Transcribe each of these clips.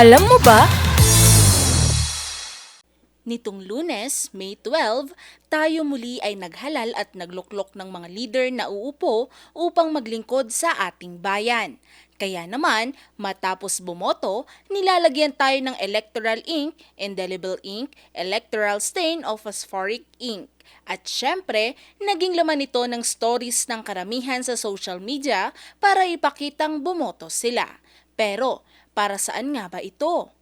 Alam mo ba? Nitong lunes, May 12, tayo muli ay naghalal at nagluklok ng mga leader na uupo upang maglingkod sa ating bayan. Kaya naman, matapos bumoto, nilalagyan tayo ng electoral ink, indelible ink, electoral stain o phosphoric ink. At syempre, naging laman ito ng stories ng karamihan sa social media para ipakitang bumoto sila. Pero, para saan nga ba ito?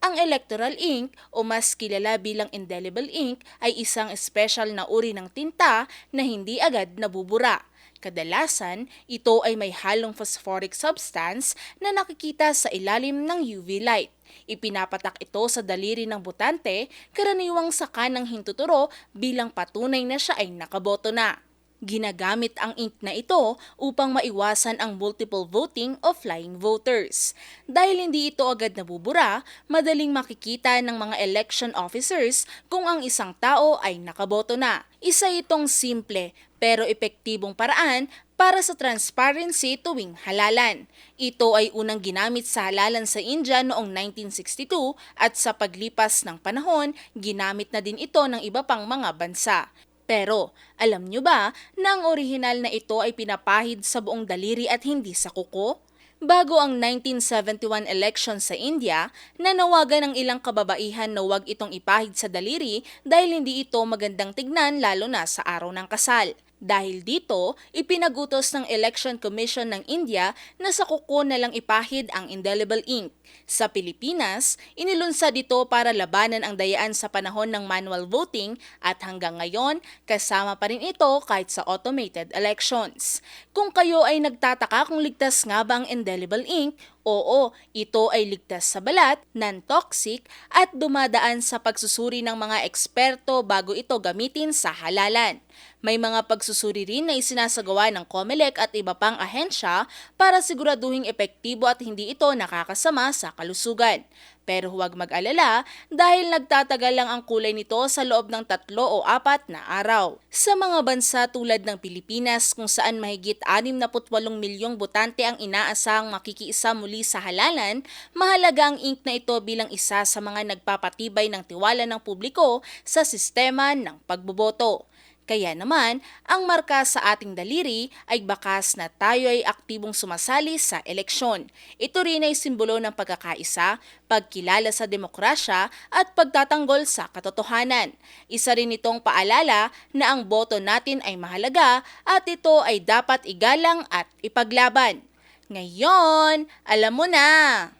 Ang electoral ink o mas kilala bilang indelible ink ay isang special na uri ng tinta na hindi agad nabubura. Kadalasan, ito ay may halong phosphoric substance na nakikita sa ilalim ng UV light. Ipinapatak ito sa daliri ng botante, karaniwang sa kanang hintuturo bilang patunay na siya ay nakaboto na. Ginagamit ang ink na ito upang maiwasan ang multiple voting o flying voters. Dahil hindi ito agad nabubura, madaling makikita ng mga election officers kung ang isang tao ay nakaboto na. Isa itong simple pero epektibong paraan para sa transparency tuwing halalan. Ito ay unang ginamit sa halalan sa India noong 1962 at sa paglipas ng panahon, ginamit na din ito ng iba pang mga bansa. Pero, alam nyo ba na ang orihinal na ito ay pinapahid sa buong daliri at hindi sa kuko? Bago ang 1971 election sa India, nanawagan ng ilang kababaihan na huwag itong ipahid sa daliri dahil hindi ito magandang tignan lalo na sa araw ng kasal. Dahil dito, ipinagutos ng Election Commission ng India na sa kuko na lang ipahid ang indelible ink. Sa Pilipinas, inilunsad ito para labanan ang dayaan sa panahon ng manual voting at hanggang ngayon, kasama pa rin ito kahit sa automated elections. Kung kayo ay nagtataka kung ligtas nga ba ang indelible ink, Oo, ito ay ligtas sa balat, non-toxic at dumadaan sa pagsusuri ng mga eksperto bago ito gamitin sa halalan. May mga pagsusuri rin na isinasagawa ng COMELEC at iba pang ahensya para siguraduhing epektibo at hindi ito nakakasama sa kalusugan. Pero huwag mag-alala dahil nagtatagal lang ang kulay nito sa loob ng tatlo o apat na araw. Sa mga bansa tulad ng Pilipinas kung saan mahigit 68 milyong botante ang inaasahang makikiisa muli sa halalan, mahalaga ang ink na ito bilang isa sa mga nagpapatibay ng tiwala ng publiko sa sistema ng pagboboto. Kaya naman, ang marka sa ating daliri ay bakas na tayo ay aktibong sumasali sa eleksyon. Ito rin ay simbolo ng pagkakaisa, pagkilala sa demokrasya at pagtatanggol sa katotohanan. Isa rin itong paalala na ang boto natin ay mahalaga at ito ay dapat igalang at ipaglaban. Ngayon, alam mo na!